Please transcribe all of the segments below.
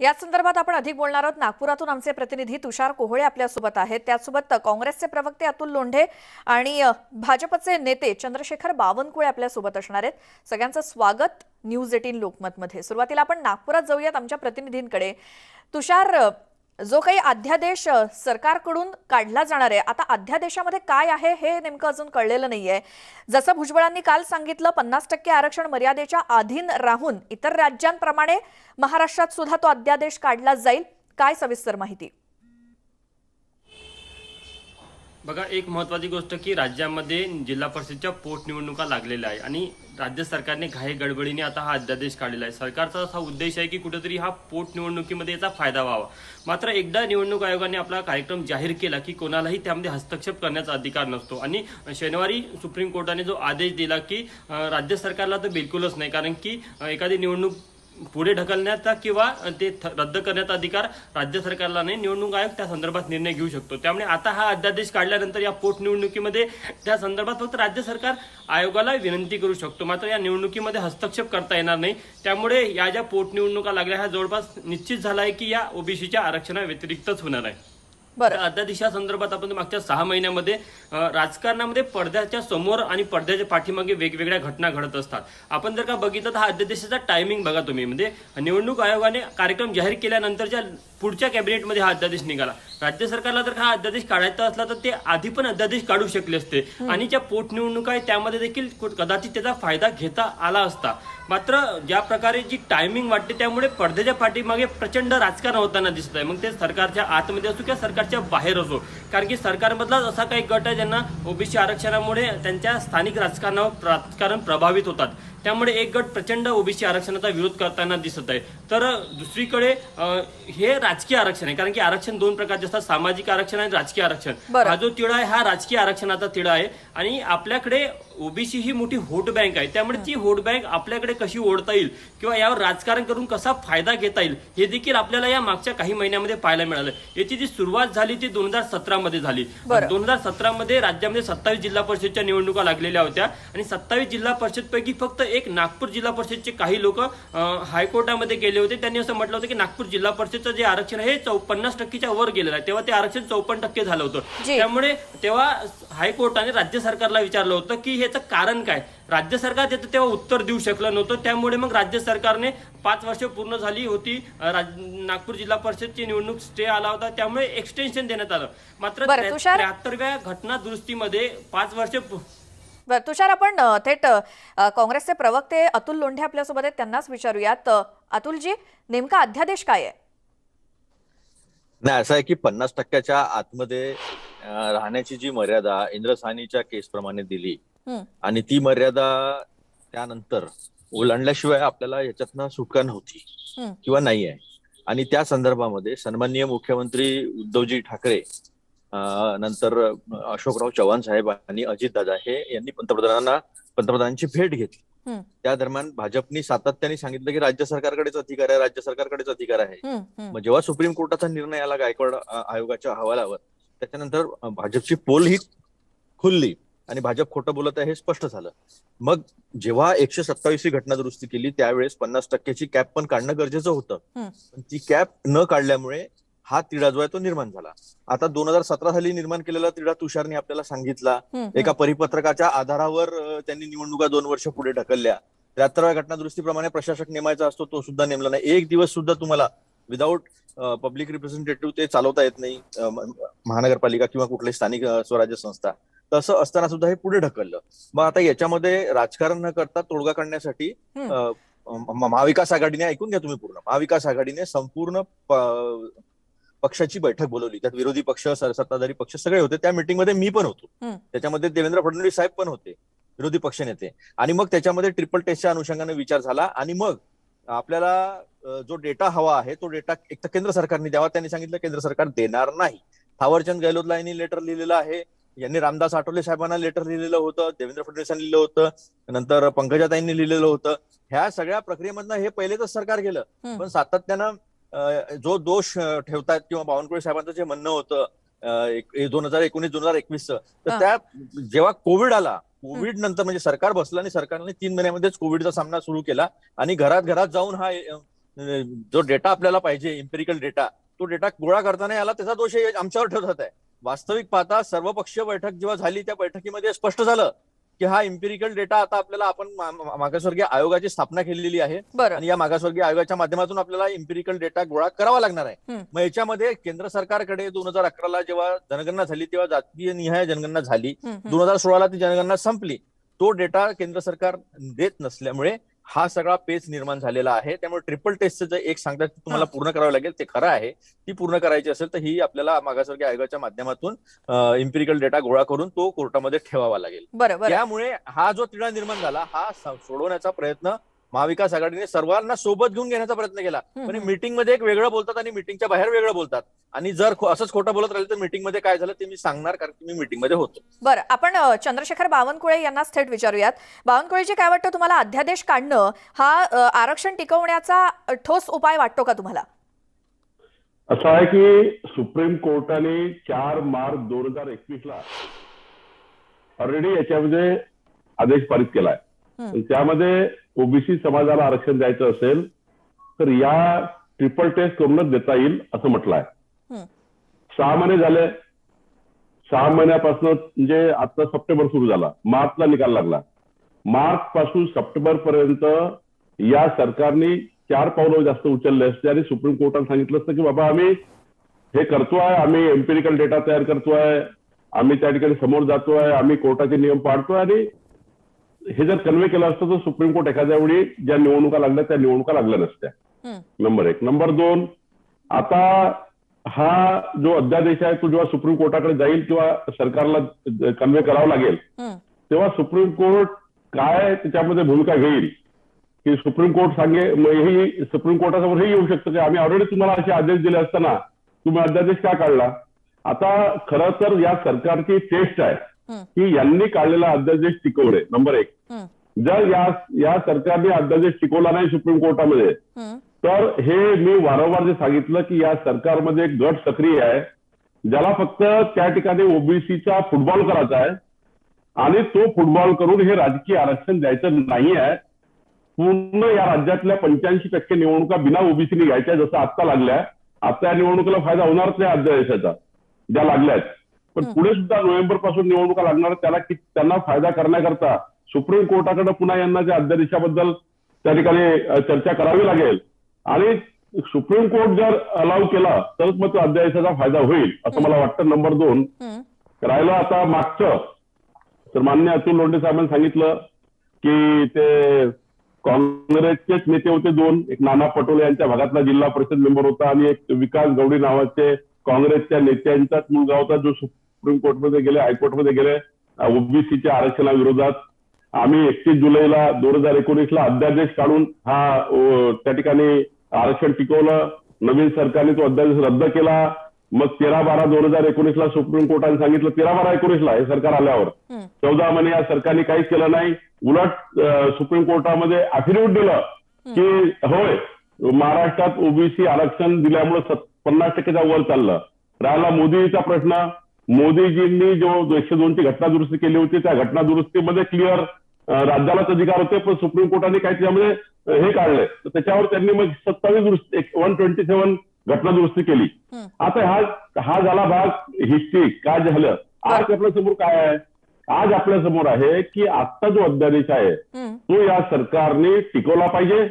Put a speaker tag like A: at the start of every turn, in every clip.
A: याच संदर्भात आपण अधिक बोलणार आहोत. नागपुरातून आमचे प्रतिनिधी तुषार कोहळे आपल्यासोबत आहेत. त्याचसोबत काँग्रेसचे प्रवक्ते अतुल लोंढे आणि भाजपचे नेते चंद्रशेखर बावनकुळे आपल्यासोबत असणार आहेत. सगळ्यांचं स्वागत न्यूज एटीन लोकमतमध्ये. सुरुवातीला आपण नागपुरात जाऊयात आमच्या प्रतिनिधींकडे. तुषार जो काही अध्यादेश सरकारकडून काढला जाणार आहे आता अध्यादेशामध्ये काय आहे हे नेमकं अजून कळलेलं नाहीये. जसं भुजबळांनी काल सांगितलं पन्नास टक्के आरक्षण मर्यादेच्या अधीन राहून इतर राज्यांप्रमाणे महाराष्ट्रात सुद्धा तो अध्यादेश काढला जाईल. काय सविस्तर माहिती?
B: बघा एक महत्वाची गोष्ट की राज्यामध्ये जिल्हा परिषदच्या पोटनिवडणुका लागलेल्या आहे आणि राज्य सरकारने घाई गडबडीने आता हा अध्यादेश काढलेला आहे. सरकारचा असा उद्देश आहे की कुठेतरी हा पोटनिवडणुकीमध्ये याचा फायदा व्हावा. मात्र एकदा निवडणूक आयोगाने आपला कार्यक्रम जाहीर केला की कोणालाही त्यामध्ये हस्तक्षेप करण्याचा अधिकार नसतो. आणि शनिवारी सुप्रीम कोर्टाने जो आदेश दिला की राज्य सरकारला तर बिलकुलच नाही कारण की एखादी निवडणूक पुढे ढकलण्याचा किंवा ते थ- रद्द करण्याचा अधिकार राज्य सरकारला नाही निवडणूक आयोग त्या संदर्भात निर्णय घेऊ शकतो. त्यामुळे आता हा अध्यादेश काढल्यानंतर या पोटनिवडणुकीमध्ये त्या संदर्भात फक्त राज्य सरकार आयोगाला विनंती करू शकतो. मात्र या निवडणुकीमध्ये हस्तक्षेप करता येणार नाही. त्यामुळे या ज्या पोटनिवडणुका लागल्या ह्या जवळपास निश्चित झाला आहे की या ओबीसीच्या आरक्षणाव्यतिरिक्तच होणार आहे.
A: बरं.
B: त्या अध्यादेशासंदर्भात आपण मागच्या सहा महिन्यामध्ये राजकारणामध्ये पडद्याच्या समोर आणि पडद्याच्या पाठीमागे वेगवेगळ्या घटना घडत असतात. आपण जर का बघितलं तर हा अध्यादेशाचा टायमिंग बघा तुम्ही. म्हणजे निवडणूक आयोगाने कार्यक्रम जाहीर केल्यानंतरच्या पुढच्या कॅबिनेटमध्ये हा अध्यादेश निघाला. राज्य सरकारला जर हा अध्यादेश काढायचा असला तर ते आधी पण अध्यादेश काढू शकले असते. आणि ज्या पोटनिवडणुका आहे त्यामध्ये देखील कदाचित त्याचा फायदा घेता आला असता. मात्र ज्या प्रकारे जी टायमिंग वाटते त्यामुळे पडद्याच्या पाठीमागे प्रचंड राजकारण होताना दिसत आहे मग ते सरकारच्या आतमध्ये असो किंवा सरकारच्या बाहेर असो. कारण की सरकारमधलाच असा काही गट आहे ज्यांना ओबीसी आरक्षणामुळे त्यांच्या स्थानिक राजकारणावर राजकारण प्रभावित होतात. त्यामुळे एक गट प्रचंड ओबीसी आरक्षणाचा विरोध करताना दिसत आहे. तर दुसरीकडे हे राजकीय आरक्षण आहे कारण की आरक्षण दोन प्रकारचे असतात सामाजिक आरक्षण आणि राजकीय आरक्षण. हा जो तिढा आहे हा राजकीय आरक्षणाचा तिढा आहे आणि आपल्याकडे ओबीसी ही मोठी व्होट बँक आहे. त्यामुळे ती व्होट बँक आपल्याकडे कशी ओढता येईल किंवा यावर राजकारण करून कसा फायदा घेता येईल हे देखील आपल्याला या मागच्या काही महिन्यामध्ये पाहायला मिळालं. याची जी सुरुवात झाली ती दोन हजार सतरामध्ये झाली. दोन हजार सतरामध्ये राज्यामध्ये सत्तावीस जिल्हा परिषदच्या निवडणुका लागलेल्या होत्या आणि सत्तावीस जिल्हा परिषद पैकी फक्त एक नागपूर जिल्हा परिषदचे काही लोक हायकोर्टामध्ये गेले होते. त्यांनी असं म्हटलं होतं की नागपूर जिल्हा परिषदचं जे आरक्षण आहे चौ पन्नास टक्केच्या वर गेलेलं आहे. तेव्हा ते आरक्षण चौपन्न टक्के झालं होतं. त्यामुळे तेव्हा हायकोर्टाने राज्य सरकारला विचारलं होतं की ह्याचं कारण काय? राज्य सरकार त्याचं तेव्हा उत्तर देऊ शकलं नव्हतं. त्यामुळे मग राज्य सरकारने पाच वर्ष पूर्ण झाली होती. नागपूर जिल्हा परिषदची निवडणूक स्टे आला होता. त्यामुळे एक्सटेन्शन देण्यात आलं. मात्र त्र्याहत्तरव्या घटना दुरुस्तीमध्ये पाच वर्ष
A: बरं तुषार आपण थेट काँग्रेसचे प्रवक्ते अतुल लोंढे आपल्यासोबत आहेत त्यांनाच विचारूयात अतुलजी नेमका अध्यादेश काय आहे
C: नाही असं आहे की पन्नास टक्क्याच्या आतमध्ये राहण्याची जी मर्यादा इंद्रसानीच्या केस प्रमाणे दिली. आणि ती मर्यादा त्यानंतर ओलांडल्याशिवाय आपल्याला याच्यातनं सुटका नव्हती. किंवा नाही आहे आणि त्या संदर्भामध्ये सन्माननीय मुख्यमंत्री उद्धवजी ठाकरे नंतर अशोकराव चव्हाण साहेब आणि अजितदादा हे यांनी पंतप्रधानांना पंतप्रधानांची भेट घेतली. त्या दरम्यान भाजपनी सातत्याने सांगितलं की राज्य सरकारकडेच अधिकार आहे राज्य सरकारकडेच अधिकार आहे. मग जेव्हा सुप्रीम कोर्टाचा निर्णय आला गायकवाड आयोगाच्या अहवालावर त्याच्यानंतर भाजपची पोल ही खुलली आणि भाजप खोटं बोलत आहे हे स्पष्ट झालं मग जेव्हा एकशे सत्तावीसची घटना दुरुस्ती केली त्यावेळेस पन्नास टक्क्याची कॅप पण काढणं गरजेचं होतं. पण ती कॅप न काढल्यामुळे हा तिढा जो आहे तो निर्माण झाला. आता दोन हजार सतरा साली निर्माण केलेला तिढा तुषारने आपल्याला सांगितला. एका परिपत्रकाच्या आधारावर त्यांनी निवडणुका दोन वर्ष पुढे ढकलल्या. त्र्याहत्तरव्या घटना दुरुस्तीप्रमाणे प्रशासक नेमायचा असतो तो सुद्धा नेमला नाही. एक दिवस सुद्धा तुम्हाला विदाऊट पब्लिक रिप्रेझेंटेटिव्ह ते चालवता येत नाही महानगरपालिका किंवा कुठलीही स्थानिक स्वराज्य संस्था. तसं असताना सुद्धा हे पुढे ढकललं. मग आता याच्यामध्ये राजकारण न करता तोडगा काढण्यासाठी महाविकास आघाडीने ऐकून घ्या तुम्ही पूर्ण महाविकास आघाडीने संपूर्ण पक्षाची बैठक बोलवली. त्यात विरोधी पक्ष सत्ताधारी पक्ष सगळे होते. त्या मीटिंगमध्ये मी पण होतो. त्याच्यामध्ये देवेंद्र फडणवीस साहेब पण होते. विरोधी पक्षनेते आणि मग त्याच्यामध्ये ट्रिपल टेस्टच्या अनुषंगाने विचार झाला. आणि मग आपल्याला जो डेटा हवा आहे तो डेटा एक तर केंद्र सरकारने द्यावा. त्यांनी सांगितलं केंद्र सरकार देणार नाही. थावरचंद गहलोतला यांनी लेटर लिहिलेलं आहे. यांनी रामदास आठवले साहेबांना लेटर लिहिलेलं होतं. देवेंद्र फडणवीसांनी लिहिलं होतं. नंतर पंकजाताईंनी लिहिलेलं होतं. ह्या सगळ्या प्रक्रियेमधनं हे पहिलेच सरकार गेलं. पण सातत्यानं जो दोष ठेवतात किंवा बावनकुळे साहेबांचं जे म्हणणं होतं दोन हजार एकोणीस दोन हजार एकवीसचं तर. त्या जेव्हा कोविड आला कोविड नंतर म्हणजे सरकार बसलं आणि सरकारने तीन महिन्यामध्येच कोविडचा सामना सुरू केला आणि घरात घरात जाऊन हा जो डेटा आपल्याला पाहिजे इम्पेरिकल डेटा तो डेटा गोळा करताना याला त्याचा दोष आमच्यावर ठरवत आहे वास्तविक पाहता सर्वपक्षीय बैठक जेव्हा झाली त्या बैठकीमध्ये स्पष्ट झालं की हा इम्पेरिकल डेटा आता आपल्याला आपण मागासवर्गीय आयोगाची स्थापना केलेली आहे. आणि या मागासवर्गीय आयोगाच्या माध्यमातून आपल्याला इम्पेरिकल डेटा गोळा करावा लागणार आहे. मग याच्यामध्ये केंद्र सरकारकडे दोन हजार अकराला जेव्हा जनगणना झाली तेव्हा जातीय निहाय जनगणना झाली. दोन हजार सोळाला ती जनगणना संपली. तो डेटा केंद्र सरकार देत नसल्यामुळे हा सगळा पेच निर्माण झालेला आहे. त्यामुळे ट्रिपल टेस्टचं जे एक सांगतात तुम्हाला पूर्ण करावं लागेल. ते खरं आहे. ती पूर्ण करायची असेल तर ही आपल्याला मागासवर्गीय आयोगाच्या माध्यमातून इम्पेरिकल डेटा गोळा करून तो कोर्टामध्ये ठेवावा लागेल. त्यामुळे हा जो तिढा निर्माण झाला हा सोडवण्याचा प्रयत्न महाविकास आघाडीने सर्वांना सोबत घेऊन घेण्याचा प्रयत्न केला. पण
A: हम्म.
C: मीटिंगमध्ये एक वेगळं बोलतात आणि मीटिंगच्या बाहेर वेगळं बोलतात. आणि जर असंच खोटं बोलत राहिलं तर मीटिंगमध्ये काय झालं ते मी सांगणार कारण की मी मीटिंगमध्ये होतो.
A: बरं आपण चंद्रशेखर बावनकुळे यांना थेट विचारूयात. बावनकुळेजी काय वाटतं तुम्हाला? अध्यादेश काढणं हा आरक्षण टिकवण्याचा ठोस उपाय वाटतो का तुम्हाला?
D: असं आहे की सुप्रीम कोर्टाने चार मार्च दोन हजार एकवीस ला ऑलरेडी याच्यामध्ये आदेश पारित केलाय. त्यामध्ये ओबीसी समाजाला आरक्षण द्यायचं असेल तर या ट्रिपल टेस्ट करूनच देता येईल असं म्हटलं आहे. सहा महिने झाले. सहा महिन्यापासून म्हणजे आता सप्टेंबर सुरू झाला. मार्चला निकाल लागला. मार्च पासून सप्टेंबर पर्यंत या सरकारने चार पावलं जास्त उचलले असते आणि सुप्रीम कोर्टाने सांगितलं असतं की बाबा आम्ही हे करतोय आम्ही एम्पिरिकल डेटा तयार करतोय आम्ही त्या ठिकाणी समोर जातोय आम्ही कोर्टाचे नियम पाळतोय आणि हे जर कन्वे केलं असतं तर सुप्रीम कोर्ट एखाद्या वेळी ज्या निवडणुका लागल्या त्या निवडणुका लागल्या नसत्या. नंबर एक नंबर दोन आता हा जो अध्यादेश आहे तो जेव्हा सुप्रीम कोर्टाकडे जाईल किंवा सरकारला कन्वे करावा लागेल. तेव्हा सुप्रीम कोर्ट काय त्याच्यामध्ये भूमिका घेईल की सुप्रीम कोर्ट सांगे मग हे सुप्रीम कोर्टासमोर हे येऊ शकतं की आम्ही ऑलरेडी तुम्हाला असे आदेश दिले असताना तुम्ही अध्यादेश का काढला आता खरं तर या सरकारची टेस्ट आहे. की यांनी काढलेला अध्यादेश टिकवणे नंबर एक. जर या या सरकारने अध्यादेश टिकवला नाही सुप्रीम कोर्टामध्ये. तर हे मी वारंवार जे सांगितलं की या सरकारमध्ये एक गट सक्रिय आहे ज्याला फक्त त्या ठिकाणी ओबीसीचा फुटबॉल करायचा आहे आणि तो फुटबॉल करून हे राजकीय आरक्षण द्यायचं नाही आहे. पूर्ण या राज्यातल्या पंच्याऐंशी टक्के निवडणुका बिना ओबीसीने घ्यायच्या जसं आत्ता लागल्या आता या निवडणुकीला फायदा होणारच नाही अध्यादेशाचा ज्या लागल्यात पण पुढे सुद्धा नोव्हेंबरपासून निवडणुका लागणार त्याला त्यांना फायदा करण्याकरता सुप्रीम कोर्टाकडे पुन्हा यांना त्या अध्यादेशाबद्दल त्या ठिकाणी चर्चा करावी लागेल. आणि सुप्रीम कोर्ट जर अलाव केला तरच मग तो अध्यादेशाचा फायदा होईल असं मला वाटतं नंबर दोन. राहिलं आता मागचं. तर मान्य अतुल लोंढे साहेबांनी सांगितलं की ते काँग्रेसचेच नेते होते दोन एक नाना पटोले यांच्या भागातला जिल्हा परिषद मेंबर होता आणि एक विकास गौडी नावाचे काँग्रेसच्या नेत्यांचाच मुलगा होता जो सुप्रीम कोर्टमध्ये गेले हायकोर्टमध्ये गेले ओबीसीच्या आरक्षणाविरोधात. आम्ही एकतीस जुलैला दोन हजार एकोणीसला अध्यादेश काढून हा त्या ठिकाणी आरक्षण टिकवलं. नवीन सरकारने तो अध्यादेश रद्द केला. मग तेरा बारा दोन हजार एकोणीसला सुप्रीम कोर्टाने सांगितलं तेरा बारा एकोणीसला हे सरकार आल्यावर. चौदा महिने या सरकारने काहीच केलं नाही. उलट सुप्रीम कोर्टामध्ये अफिडेव्हिट दिलं की होय महाराष्ट्रात ओबीसी आरक्षण दिल्यामुळे पन्नास टक्केचा वर चाललं. राहिला मोदीचा प्रश्न मोदीजींनी जो एकशे दोनची घटना दुरुस्ती केली होती त्या घटना दुरुस्तीमध्ये क्लिअर राज्यालाच अधिकार होते पण सुप्रीम कोर्टाने काही त्याच्यामध्ये अ, हे काढले तर त्याच्यावर त्यांनी मग सत्तावीस दुरुस्ती वन ट्वेंटी सेव्हन घटना दुरुस्ती केली. आता हा हा झाला भाग हिस्ट्री काय झालं? आज आपल्यासमोर काय आहे? आज आपल्यासमोर आहे की आजचा जो अध्यादेश आहे. तो या सरकारने टिकवला पाहिजे.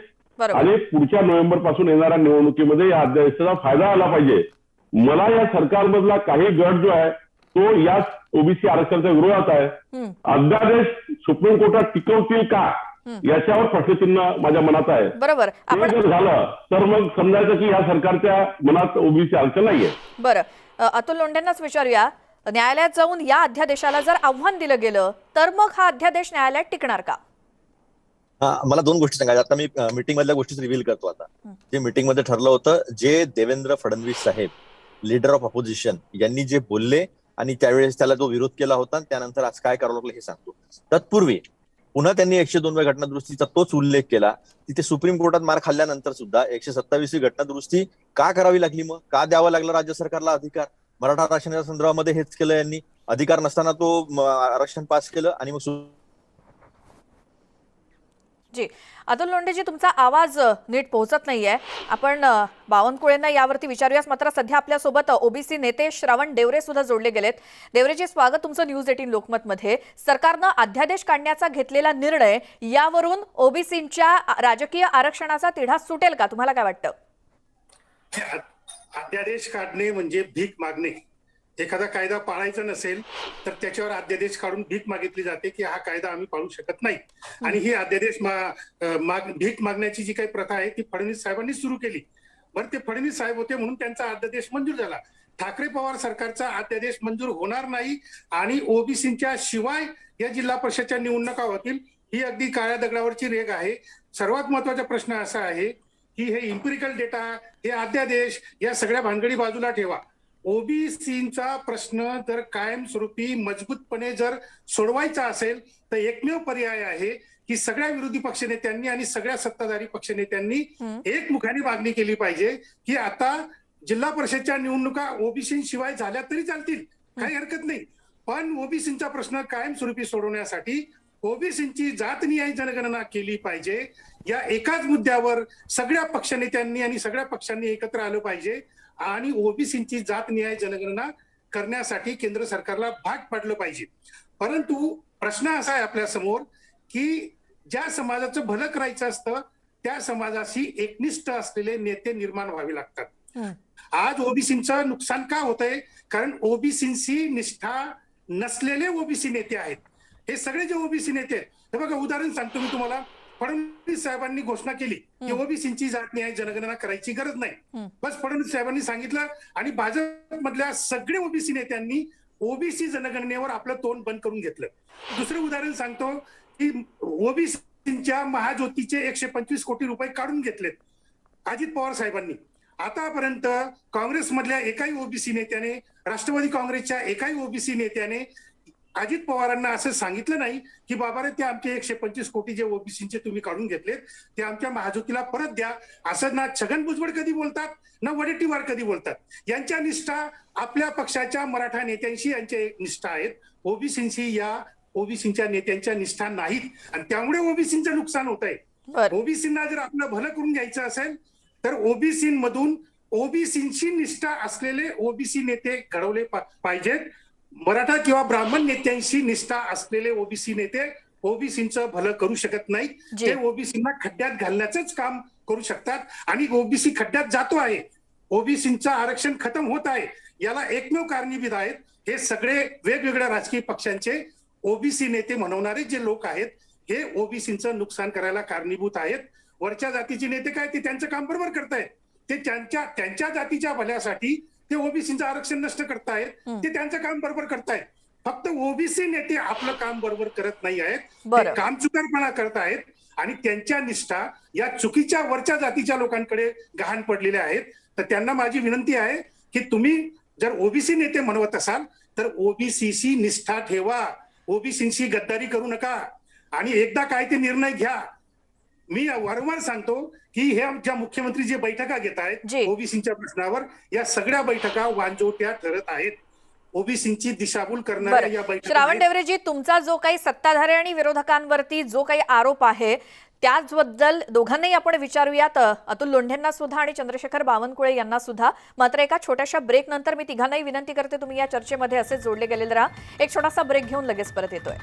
D: आणि पुढच्या नोव्हेंबरपासून येणाऱ्या निवडणुकीमध्ये या अध्यादेशाचा फायदा आला पाहिजे. मला या सरकारमधला काही गट जो आहे तो या ओबीसी आरक्षणाच्या विरोधात आहे. अध्यादेश सुप्रीम कोर्टात टिकवतील का. याच्यावर प्रश्नचिन्ह माझ्या मनात आहे.
A: बरोबर. आपण
D: जर झालं तर मग समजायचं की या सरकारच्या मनात ओबीसी आरक्षण नाहीये.
A: बरं. अतुल लोंढेंनाच विचारूया. न्यायालयात जाऊन या अध्यादेशाला जर आव्हान दिलं गेलं तर मग हा अध्यादेश न्यायालयात टिकणार का?
C: मला दोन गोष्टी सांगायच्या. आता मी मीटिंग मधल्या गोष्टीच रिव्हील करतो आता. जे मीटिंगमध्ये ठरलं होतं जे देवेंद्र फडणवीस साहेब लीडर ऑफ ऑपोजिशन यांनी जे बोलले आणि त्यावेळेस त्याला जो विरोध केला होता त्यानंतर आज काय करावं लागलं हे सांगतो. तत्पूर्वी पुन्हा त्यांनी एकशे दोनव्या घटनादुरुस्तीचा तोच उल्लेख केला. तिथे सुप्रीम कोर्टात मार खाल्ल्यानंतर सुद्धा एकशे सत्तावीसवी घटनादुरुस्ती का करावी लागली मग? का द्यावा लागला राज्य सरकारला अधिकार? मराठा आरक्षणाच्या संदर्भामध्ये हेच केलं यांनी. अधिकार नसताना तो आरक्षण पास केलं आणि मग
A: जी अतुल लोंढेजी तुमचा आवाज नीट पोहोचत नाहीये. आपण बावनकुळेंना यावरती विचारूयास मात्र सध्या आपल्यासोबत ओबीसी नेते श्रावण देवरे सुद्धा जोडले गेलेत. देवरेजी स्वागत तुमचं न्यूज एटीन लोकमतमध्ये. सरकारनं अध्यादेश काढण्याचा घेतलेला निर्णय यावरून ओबीसींच्या राजकीय आरक्षणाचा तिढा सुटेल का? तुम्हाला काय वाटतं?
E: अध्यादेश काढणे म्हणजे भीक मागणे. एखादा कायदा पाळायचा नसेल तर त्याच्यावर अध्यादेश काढून भीक मागितली जाते की हा कायदा आम्ही पाळू शकत नाही. आणि ही अध्यादेश माग भीक मागण्याची जी काही प्रथा आहे ती फडणवीस साहेबांनी सुरू केली. बरं ते फडणवीस साहेब होते म्हणून त्यांचा अध्यादेश मंजूर झाला. ठाकरे पवार सरकारचा अध्यादेश मंजूर होणार नाही आणि ओबीसीच्या शिवाय या जिल्हा परिषदच्या निवडणुका होतील ही अगदी काळ्या दगडावरची रेग आहे. सर्वात महत्त्वाचा प्रश्न असा आहे की हे इम्पिरिकल डेटा हे अध्यादेश या सगळ्या भानगडी बाजूला ठेवा. ओबीसीचा प्रश्न जर कायमस्वरूपी मजबूतपणे जर सोडवायचा असेल तर एकमेव पर्याय आहे की सगळ्या विरोधी पक्षनेत्यांनी आणि सगळ्या सत्ताधारी पक्षनेत्यांनी. एकमुखाने मागणी केली पाहिजे की आता जिल्हा परिषदच्या निवडणुका ओबीसी शिवाय झाल्या तरी चालतील काही हरकत नाही. पण ओबीसीचा प्रश्न कायमस्वरूपी सोडवण्यासाठी ओबीसीची जातनिहाय जनगणना केली पाहिजे. या एकाच मुद्द्यावर सगळ्या पक्षनेत्यांनी आणि सगळ्या पक्षांनी एकत्र आलं पाहिजे. आणि ओबीसीची जातनिहाय जनगणना करण्यासाठी केंद्र सरकारला भाग पाडलं पाहिजे. परंतु प्रश्न असा आहे आपल्यासमोर की ज्या समाजाचं भलं करायचं असतं त्या समाजाशी एकनिष्ठ असलेले नेते निर्माण व्हावे लागतात. आज ओबीसीचं नुकसान का होतंय? कारण ओबीसींशी निष्ठा नसलेले ओबीसी नेते आहेत. हे सगळे जे ओबीसी नेते आहेत हे बघा उदाहरण सांगतो मी तुम्हाला. फडणवीस साहेबांनी घोषणा केली की. ओबीसींची जात न्याय जनगणना करायची गरज नाही. बस फडणवीस साहेबांनी सांगितलं आणि भाजप मधल्या सगळे ओबीसी नेत्यांनी ओबीसी जनगणनेवर आपलं तोंड बंद करून घेतलं दुसरं उदाहरण सांगतो की ओबीसीच्या महाज्योतीचे एकशे पंचवीस कोटी रुपये काढून घेतलेत अजित पवार साहेबांनी आतापर्यंत काँग्रेसमधल्या एकाही ओबीसी नेत्याने राष्ट्रवादी काँग्रेसच्या एकाही ओबीसी नेत्याने अजित पवारांना असं सांगितलं नाही की बाबा रे ते आमचे एकशे पंचवीस कोटी जे ओबीसीचे तुम्ही काढून घेतलेत ते आमच्या महाज्योतीला परत द्या. असं ना छगन भुजबळ कधी बोलतात ना वडेट्टीवार कधी बोलतात. यांच्या निष्ठा आपल्या पक्षाच्या मराठा नेत्यांशी यांच्या निष्ठा आहेत. ओबीसींशी या ओबीसीच्या नेत्यांच्या निष्ठा नाहीत. आणि त्यामुळे ओबीसीचं नुकसान होत आहे ओबीसींना जर आपलं भलं करून घ्यायचं असेल तर ओबीसी मधून ओबीसींची निष्ठा असलेले ओबीसी नेते घडवले पाहिजेत. मराठा किंवा ब्राह्मण नेत्यांशी निष्ठा असलेले ओबीसी नेते ओबीसींचं भलं करू शकत नाही. ते ओबीसींना खड्ड्यात घालण्याचंच काम करू शकतात आणि ओबीसी खड्ड्यात जातो आहे. ओबीसींचं आरक्षण खतम होत आहे. याला एकमेव कारणीभूत आहेत. हे सगळे वेगवेगळ्या राजकीय पक्षांचे ओबीसी नेते म्हणवणारे जे लोक आहेत हे ओबीसीचं नुकसान करायला कारणीभूत आहेत. वरच्या जातीचे नेते काय? ते त्यांचं काम बरोबर करतायत. ते त्यांच्या त्यांच्या जातीच्या भल्यासाठी ते ओबीसीचं आरक्षण नष्ट करतायत. ते त्यांचं काम बरोबर करतायत. फक्त ओबीसी नेते आपलं काम बरोबर करत नाही आहेत. काम चुकारपणा करत आहेत आणि त्यांच्या निष्ठा या चुकीच्या वरच्या जातीच्या लोकांकडे गहाण पडलेल्या आहेत. तर त्यांना माझी विनंती आहे की तुम्ही जर ओबीसी नेते म्हणवत असाल तर ओबीसीशी निष्ठा ठेवा. ओबीसीशी गद्दारी करू नका. आणि एकदा काय ते निर्णय घ्या. मी वारंवार सांगतो की हे ज्या मुख्यमंत्री जे बैठका घेत. आहेत ओबीसीच्या प्रश्नावर या सगळ्या बैठका वांजोट्या ठरत आहेत. ओबीसीची दिशाभूल करणाऱ्या या बैठका
A: श्रावण. देवरेजी तुमचा जो काही सत्ताधारी आणि विरोधकांवरती जो काही आरोप आहे त्याचबद्दल दोघांनाही आपण विचारूयात. अतुल लोंढेंना सुद्धा आणि चंद्रशेखर बावनकुळे यांना सुद्धा. मात्र एका छोट्याशा ब्रेक नंतर मी तिघांनाही विनंती करते तुम्ही या चर्चेमध्ये असे जोडले गेलेले राहा. एक छोटासा ब्रेक घेऊन लगेच परत येतोय.